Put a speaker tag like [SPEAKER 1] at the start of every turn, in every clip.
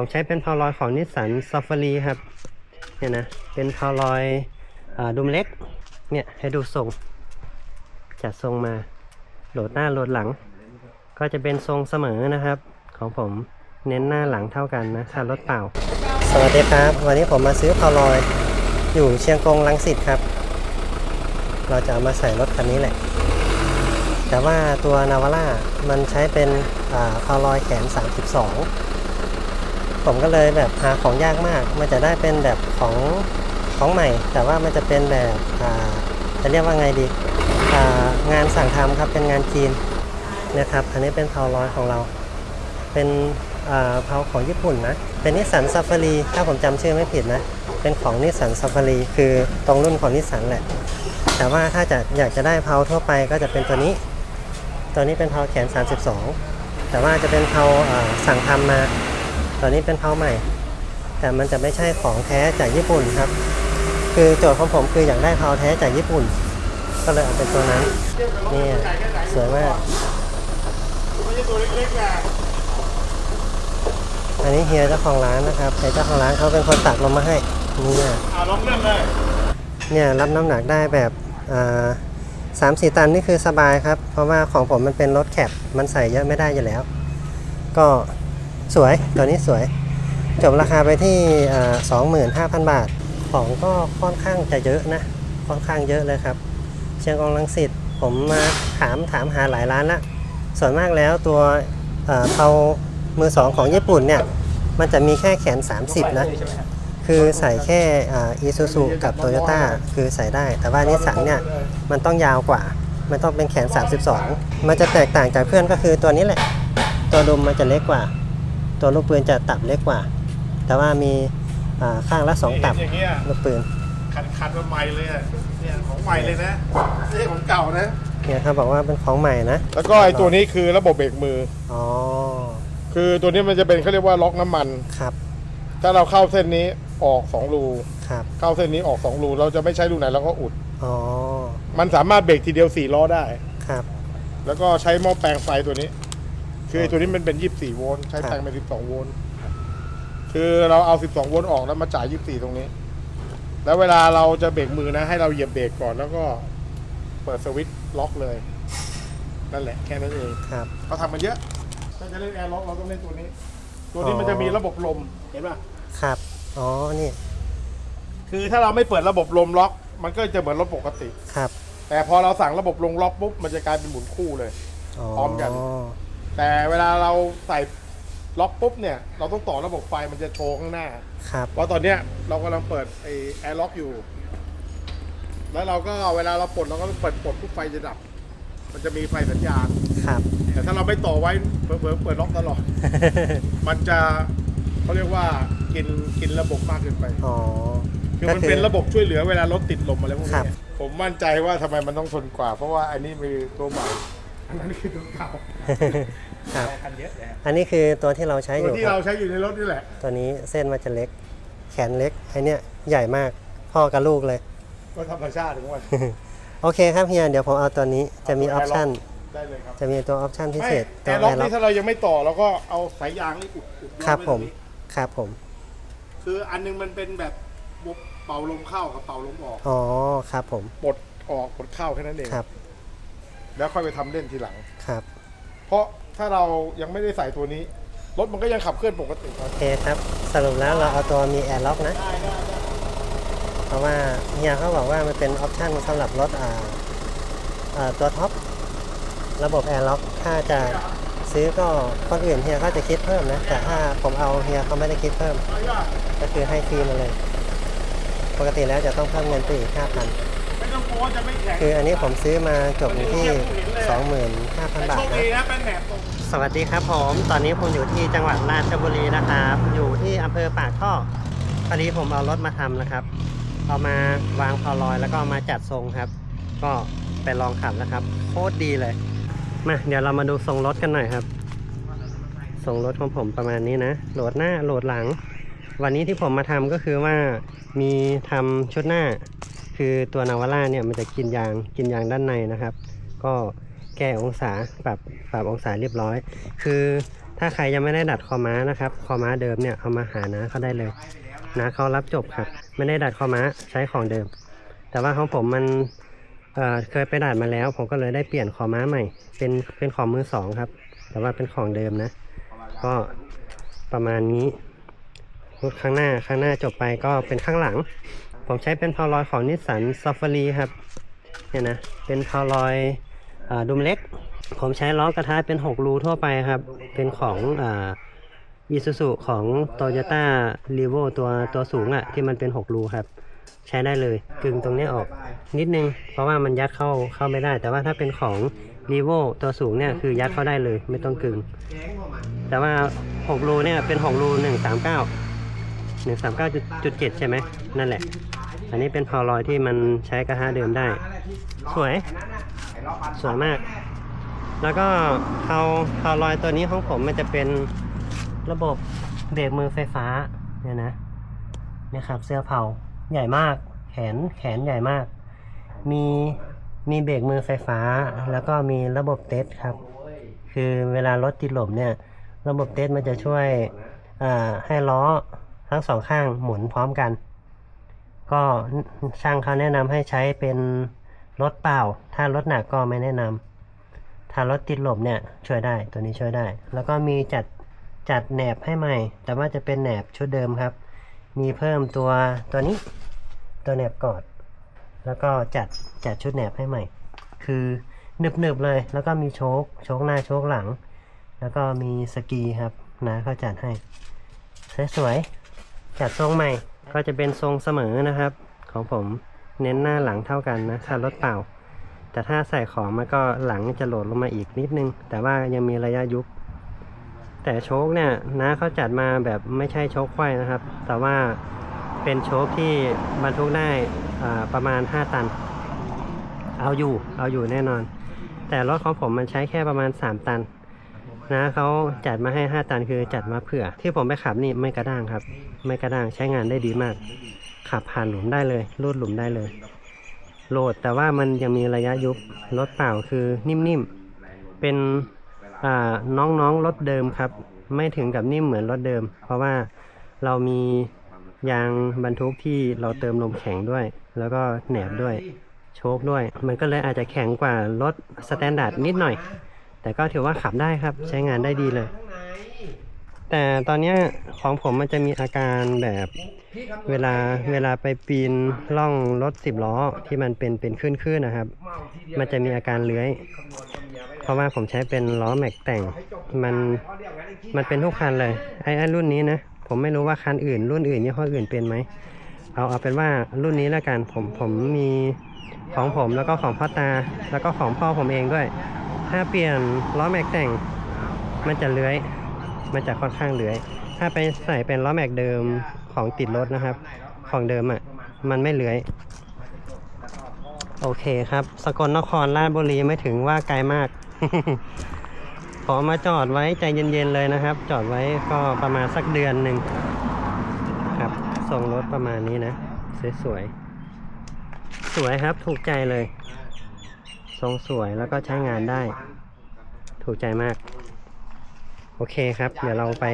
[SPEAKER 1] ผมใช้เป็นพาวลอยของนิสสันซ a ฟ a รีครับ เนี่ยนะ เป็นพาวลอยอดุมเล็ก เนี่ย ให้ดูทรง จัดทรงมา โหลดหน้าโหลดหลัง ก็จะเป็นทรงเสมอนะครับ ของผมเน้นหน้าหลังเท่ากันนะถ้ารถเปล่า สวัสดีครับ วันนี้ผมมาซื้อพาวลอย อยู่เชียงกงลังสิตครับ เราจะเอามาใส่รถคันนี้แหละ แต่ว่าตัวนาวาร่ามันใช้เป็นอ่าพาวลอยแขน 32 ผมก็เลยแบบหาของยากมาก มันจะได้เป็นแบบของของใหม่ แต่ว่ามันจะเป็นแบบอ่าจะเรียกว่าไงดีอ่างานสั่งทำครับเป็นงานจีนนะครับ อันนี้เป็นพาวลอยของเรา เป็นอ่าของญี่ปุ่นนะ เป็นนิสสันซ a ฟ a รีถ้าผมจำชื่อไม่ผิดนะ เป็นของนิสสันซ a ฟ a รีคือตรงรุ่นของนิสสันแหละ แต่ว่าถ้าจะอยากจะได้เพาทั่วไปก็จะเป็นตัวนี้ ตัวนี้เป็นเพาแขน 32 แต่ว่าจะเป็นเพาอ่าสั่งทำมา ตัวนี้เป็นเพาใหม่ แต่มันจะไม่ใช่ของแท้จากญี่ปุ่นครับ คือโจทย์ของผมคืออยากได้เพาแท้จากญี่ปุ่น ก็เลยเอาเป็นตัวนั้นนี่สวยมาก
[SPEAKER 2] ไม่ใช่ตัวเล็กๆนะ
[SPEAKER 1] อันนี้เฮียเจ้าของร้านนะครับแต่เจ้าของร้านเขาเป็นคนตักลงมาให้เนี่ย
[SPEAKER 2] อ่าลองเล่นเลย
[SPEAKER 1] เนี่ยรับน้ำหนักได้แบบสามสี่ตันนี่คือสบายครับ เพราะว่าของผมมันเป็นรถแคปมันใส่เยอะไม่ได้อยู่แล้ว ก็ สวยตัวนี้สวย จบราคาไปที่สองหมื่นห้าพันบาท ของก็ค่อนข้างจะเยอะนะ ค่อนข้างเยอะเลยครับ เชียงกงลังสิตผมมาถามถามหาหลายร้านละส่วนมากแล้วตัวเอ่อเทามือสองของญี่ปุ่นเนี่ย มันจะมีแค่แขน 30 นะ คือใส่แค่อีซูซูกับโตโยต้าคือใส่ได้ แต่ว่านิสสันเนี่ย มันต้องยาวกว่า มันต้องเป็นแขน 32 มันจะแตกต่างจากเพื่อนก็คือตัวนี้แหละ ตัวดุมมันจะเล็กกว่า ตัวลูกปืนจะตับเล็กกว่า แต่ว่ามีอ่าข้างละ2ตับ
[SPEAKER 2] อย่างเงี้ย
[SPEAKER 1] ลูกปืน
[SPEAKER 2] คันคันๆมาใหม่เลยอะเนี่ยของใหม่เลยนะไม่ใช่ของเก่านะ
[SPEAKER 1] เนี่ยเขาบอกว่าเป็นของใหม่นะ
[SPEAKER 2] แล้วก็ไอตัวนี้คือระบบเบรกมือ
[SPEAKER 1] อ๋อ
[SPEAKER 2] คือตัวนี้มันจะเป็นเขาเรียกว่าล็อกน้ำมัน
[SPEAKER 1] ครับ
[SPEAKER 2] ถ้าเราเข้าเส้นนี้ออกสองรู
[SPEAKER 1] ครับ
[SPEAKER 2] เข้าเส้นนี้ออกสองรูเราจะไม่ใช้รูไหนเราก็อุด
[SPEAKER 1] อ๋อ
[SPEAKER 2] มันสามารถเบรกทีเดียวสี่ล้อได้
[SPEAKER 1] ครับ
[SPEAKER 2] แล้วก็ใช้หม้อแปลงไฟตัวนี้ คือไอ้ตัวนี้มันเป็น 24 โวลต์ใช้
[SPEAKER 1] ครับ
[SPEAKER 2] แปลงเป็น 12 โวลต์คือเราเอา 12 โวลต์ออกแล้วมาจ่าย 24 ตรงนี้ แล้วเวลาเราจะเบรกมือนะ ให้เราเหยียบเบรกก่อนแล้วก็เปิดสวิตช์ล็อกเลยนั่นแหละแค่นั้นเอง
[SPEAKER 1] ครับ
[SPEAKER 2] เขาทำมันเยอะถ้าจะเล่นแอร์ล็อกเราต้องเล่นตัวนี้ ตัวนี้มันจะมีระบบลมเห็นป่ะ
[SPEAKER 1] ครับ อ๋อ นี่
[SPEAKER 2] คือถ้าเราไม่เปิดระบบลมล็อก มันก็จะเหมือนรถปกติ
[SPEAKER 1] ครับ
[SPEAKER 2] แต่พอเราสั่งระบบลงล็อกปุ๊บมันจะกลายเป็นหมุนคู่เลย
[SPEAKER 1] อ๋อ
[SPEAKER 2] พร้อมกัน แต่เวลาเราใส่ล็อกปุ๊บเนี่ย เราต้องต่อระบบไฟมันจะโชว์ข้างหน้า
[SPEAKER 1] ครับ
[SPEAKER 2] เพราะตอนเนี้ยเรากำลังเปิดไอแอร์ล็อกอยู่ แล้วเราก็เวลาเราปลดเราก็เปิดปลดปุ๊บไฟจะดับ มันจะมีไฟสัญญาณ
[SPEAKER 1] ครับ
[SPEAKER 2] แต่ถ้าเราไม่ต่อไว้เผลอๆเปิดล็อกตลอด มันจะเขาเรียกว่ากินกินระบบมากเกินไป
[SPEAKER 1] อ๋อ
[SPEAKER 2] คือมันเป็นระบบช่วยเหลือเวลารถติดลมอะไรพวก
[SPEAKER 1] ครั
[SPEAKER 2] นี้
[SPEAKER 1] บ
[SPEAKER 2] ผมมั่นใจว่าทำไมมันต้องทนกว่า เพราะว่าอันนี้มีตัวใหม่ อันนั้นคือตัวเก่า
[SPEAKER 1] ครับอันนี้คือตัวที่เราใช้อ
[SPEAKER 2] ตัว
[SPEAKER 1] ยู่
[SPEAKER 2] ที่
[SPEAKER 1] ครั
[SPEAKER 2] เรา
[SPEAKER 1] บ
[SPEAKER 2] ใช้อยู่ในรถนี่แหละ
[SPEAKER 1] ตัวนี้เส้นมันจะเล็ก แขนเล็กไอเนี้ยใหญ่มากพ่อกับลูกเลย
[SPEAKER 2] ก็ธรรมชาติของมัน
[SPEAKER 1] โอเคครับเฮียเดี๋ยวผมเอาตัวนี้จะมีออปชั่น
[SPEAKER 2] ได้เลยครับ
[SPEAKER 1] จะมีตัวออปชั่นพิเศษ
[SPEAKER 2] แอ
[SPEAKER 1] ตัว
[SPEAKER 2] ร์ล็อก
[SPEAKER 1] แอร์ล็อก
[SPEAKER 2] นี่ถ้าเรายังไม่ต่อเราก็เอาสายยางนี่อุดอุด
[SPEAKER 1] ครับ
[SPEAKER 2] ไว้
[SPEAKER 1] ผม
[SPEAKER 2] ตงนี้
[SPEAKER 1] ครับผม
[SPEAKER 2] คืออันหนึงมันเป็นแบบเป่าลมเข้ากับเป่าลมออก
[SPEAKER 1] อ๋อครับผม
[SPEAKER 2] ปลดออกปลดเข้าแค่นั้นเอง
[SPEAKER 1] ครับ
[SPEAKER 2] แล้วค่อยไปทำเล่นทีหลัง
[SPEAKER 1] ครับ
[SPEAKER 2] เพราะถ้าเรายังไม่ได้ใส่ตัวนี้ รถมันก็ยังขับเคลื่อนปกติครับ
[SPEAKER 1] โอเคครับ สรุปแล้วเราเอาตัวมีแอร์ล็อกนะ
[SPEAKER 2] ได้ได้ได้
[SPEAKER 1] เพราะว่าเฮียเขาบอกว่ามันเป็นออปชันสำหรับรถอ่าอ่าตัวท็อประบบแอร์ล็อกถ้าจะซื้อก็คนอื่นเฮียเขาจะคิดเพิ่มนะ แต่ถ้าผมเอาเฮียเขาไม่ได้คิดเพิ่ม
[SPEAKER 2] ไม่ยาก
[SPEAKER 1] ก็คือให้ฟรีมาเลย ปกติแล้วจะต้องเพิ่มเงินไปอีก5,000
[SPEAKER 2] ไม่ต้ องกลัวจะไม่แข็ง
[SPEAKER 1] คืออันนี้ผมซื้อมาจบอยู่ที่ 25,000
[SPEAKER 2] แต่
[SPEAKER 1] บา
[SPEAKER 2] โช
[SPEAKER 1] ท
[SPEAKER 2] ค
[SPEAKER 1] นะ
[SPEAKER 2] ดีนะเป็นแหนบตรง
[SPEAKER 1] สวัสดีครับผม ตอนนี้ผมอยู่ที่จังหวัดราชบุรีนะครับ อยู่ที่อำเภอปากท่อพอดีผมเอารถมาทำนะครับ เอามาวางพอลอยแล้วก็เอามาจัดทรงครับ ก็ไปลองขับนะครับ โคตรดีเลย มาเดี๋ยวเรามาดูทรงรถกันหน่อยครับ ทรงรถของผมประมาณนี้นะ โหลดหน้าโหลดหลัง วันนี้ที่ผมมาทำก็คือว่ามีทำชุดหน้า คือตัวนาวาร่าเนี่ยมันจะกินยางกินยางด้านในนะครับ ก็แก้องศาปรับปรับองศาเรียบร้อย คือถ้าใครยังไม่ได้ดัดคอม้านะครับ คอม้าเดิมเนี่ยเอามาหานะเขาได้เลยนะเขารับจบครับ ไม่ได้ดัดคอม้าใช้ของเดิม แต่ว่าของผมมันเเคยไปดัดมาแล้ว ผมก็เลยได้เปลี่ยนคอม้าใหม่ เป็นเป็นของมือสองครับ แต่ว่าเป็นของเดิมนะ ก็ประมาณนี้ข้างหน้าข้างหน้าจบไปก็เป็นข้างหลัง ผมใช้เป็นพาวลอยของนิสสันซ a ฟ a รีครับเนี่ยนะเป็นพาวลอยอดุมเล็ก ผมใช้ล้อกระทะเป็น 6 รูทั่วไปครับ เป็นของอีซูซูของ t o y ยต้ารีโวตัวตัวสูงอะ่ะ ที่มันเป็น 6 รูครับ ใช้ได้เลยกึ่งตรงนี้ออกนิดนึง เพราะว่ามันยัดเข้าเข้าไม่ได้ แต่ว่าถ้าเป็นของรีโวตัวสูงเนี่ยคือยัดเข้าได้เลย ไม่ต้องกึ่งแต่ว่า 6 รูเนี่ยเป็น 6 รู 139 139.7 ใช่ไหมนั่นแหละ อันนี้เป็นพาวลอยที่มันใช้กระทะเดิมได้ สวย สวยมาก แล้วก็พาวพาวลอยตัวนี้ของผมมันจะเป็นระบบเบรกมือไฟฟ้าเนี่ยนะเนี่ยครับเสื้อเผาใหญ่มาก แขนแขนใหญ่มาก มีมีเบรกมือไฟฟ้า แล้วก็มีระบบเทสครับ คือเวลารถติดลมเนี่ย ระบบเทสมันจะช่วยอ่าให้ล้อทั้งสองข้างหมุนพร้อมกัน ก็ช่างเขาแนะนำให้ใช้เป็นรถเปล่า ถ้ารถหนักก็ไม่แนะนำถ้ารถติดลมเนี่ยช่วยได้ตัวนี้ช่วยได้ แล้วก็มีจัดจัดแหนบให้ใหม่ แต่ว่าจะเป็นแหนบชุดเดิมครับ มีเพิ่มตัวตัวนี้ตัวแหนบกอด แล้วก็จัดจัดชุดแหนบให้ใหม่ คือหนึบๆเลย แล้วก็มีโชคโชคหน้าโชคหลัง แล้วก็มีสกีครับนะเขาจัดให้สวยๆจัดทรงใหม่ ก็จะเป็นทรงเสมอนะครับ ของผมเน้นหน้าหลังเท่ากันนะถ้ารถเปล่า แต่ถ้าใส่ของมันก็หลังจะโหลดลงมาอีกนิดนึง แต่ว่ายังมีระยะยุบแต่โชคเนี่ยนะเขาจัดมาแบบไม่ใช่โชคไขว้นะครับ แต่ว่าเป็นโชคที่บรรทุกได้ประมาณ 5 ตัน เอาอยู่เอาอยู่แน่นอน แต่รถของผมมันใช้แค่ประมาณ 3 ตัน นะเขาจัดมาให้ 5 ตันคือจัดมาเผื่อ ที่ผมไปขับนี่ไม่กระด้างครับ ไม่กระด้างใช้งานได้ดีมาก ขับผ่านหลุมได้เลยลูดหลุมได้เลย โหลดแต่ว่ามันยังมีระยะยุบรถเปล่าคือนิ่มๆ เป็นน้องๆรถเดิมครับ ไม่ถึงกับนิ่มเหมือนรถเดิม เพราะว่าเรามียางบรรทุกที่เราเติมลมแข็งด้วย แล้วก็แหนบด้วย โชคด้วย มันก็เลยอาจจะแข็งกว่ารถสแตนดาร์ดนิดหน่อย แต่ก็ถือว่าขับได้ครับ ใช้งานได้ดีเลย แต่ตอนนี้ของผมมันจะมีอาการแบบเวลาเวลาไปปีนล่องรถสิบล้อที่มันเป็นเป็นขึ้นขึ้นนะครับ มันจะมีอาการเลื้อย เพราะว่าผมใช้เป็นล้อแม็กแต่งมันมันเป็นทุกคันเลยไอ้ไอ้รุ่นนี้นะผมไม่รู้ว่าคันอื่น รุ่นอื่นยี่ห้ออื่นเป็นไหมเอาเอาเป็นว่ารุ่นนี้แล้วกันผมผมมีของผมแล้วก็ของพ่อตา แล้วก็ของพ่อผมเองด้วย ถ้าเปลี่ยนล้อแม็กแต่ง มันจะเลื้อย มันจะค่อนข้างเลื้อย ถ้าไปใส่เป็นล้อแม็กเดิมของติดรถนะครับ ของเดิมอะ มันไม่เลื้อย โอเคครับ สกลนครราชบุรีไม่ถึงว่าไกลมาก ขอมาจอดไว้ใจเย็นๆเลยนะครับ จอดไว้ก็ประมาณสักเดือนหนึ่งครับ ส่งรถประมาณนี้นะ สวยๆ สวยครับ ถูกใจเลย ทรงสวยแล้วก็ใช้งานได้ ถูกใจมาก โอเคครับ เดี๋ยวเราไป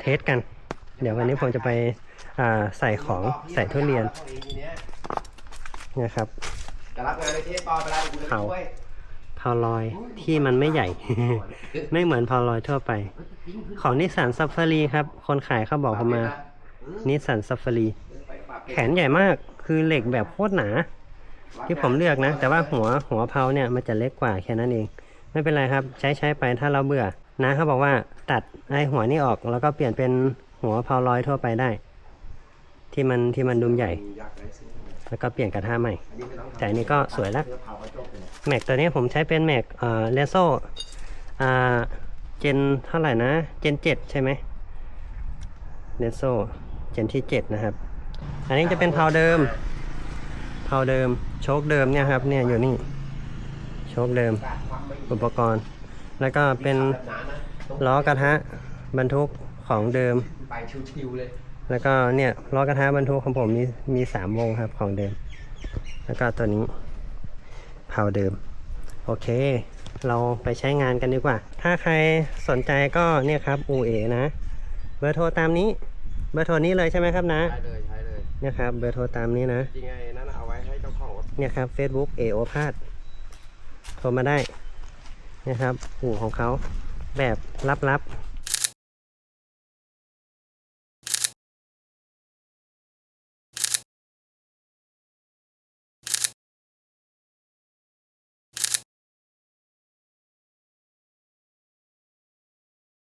[SPEAKER 1] เทสกัน เดี๋ยววันนี้ผมจะไปใส่ของใส่ทุเรียนนะครับ
[SPEAKER 3] จะรับงานในเทสต่อไปแล้วกูจะ
[SPEAKER 1] เขา
[SPEAKER 3] ช่วย
[SPEAKER 1] พาลอยที่มันไม่ใหญ่ ไม่เหมือนพาลอยทั่วไป ของนิสสันซัฟฟารีครับ คนขายเขาบอกผมมานิสสันซัฟฟารีแขนใหญ่มากคือเหล็กแบบโคตรหนา ที่ผมเลือกนะ แต่ว่าหัวหัวเพาเนี่ยมันจะเล็กกว่าแค่นั้นเอง ไม่เป็นไรครับ ใช้ใช้ไปถ้าเราเบื่อนะเขาบอกว่าตัดไอ้หัวนี่ออกแล้วก็เปลี่ยนเป็นหัวเพาลอยทั่วไปได้ ที่มันที่มันดุมใหญ่ แล้วก็เปลี่ยนกระทะใหม่ แต่อันนี้ก็สวยแล้วแม็กตัวนี้ผมใช้เป็นแม็กเอ่อเลโซอ่าเจนเท่าไหร่นะ เจนเจ็ดใช่ไหมเลโซเจนที่เจ็ดนะครับ อันนี้จะเป็นเพาเดิม เผาเดิมโชคเดิมเนี่ยครับเนี่ยอยู่นี่โชคเดิมอุปกรณ์ แล้วก็เป็นล้อกระทะบรรทุกของเดิม
[SPEAKER 3] ไปชิวๆเลย
[SPEAKER 1] แล้วก็เนี่ยล้อกระทะบรรทุกของผมมีมีสามวงครับของเดิม แล้วก็ตัวนี้เผาเดิม โอเค เราไปใช้งานกันดีกว่า ถ้าใครสนใจก็เนี่ยครับอูเอนะ เบอร์โทรตามนี้ เบอร์โทรนี้เลยใช่ไหมครับนะ
[SPEAKER 3] ใช่เลยใช่เลย
[SPEAKER 1] นะครับเบอร์โทรตามนี้นะ
[SPEAKER 3] จริงไงนั่นเอาไว้ เนี่
[SPEAKER 1] ยครับ Facebook เอโอพาดโทรมาได้นะครับหูของเขาแบบลับๆ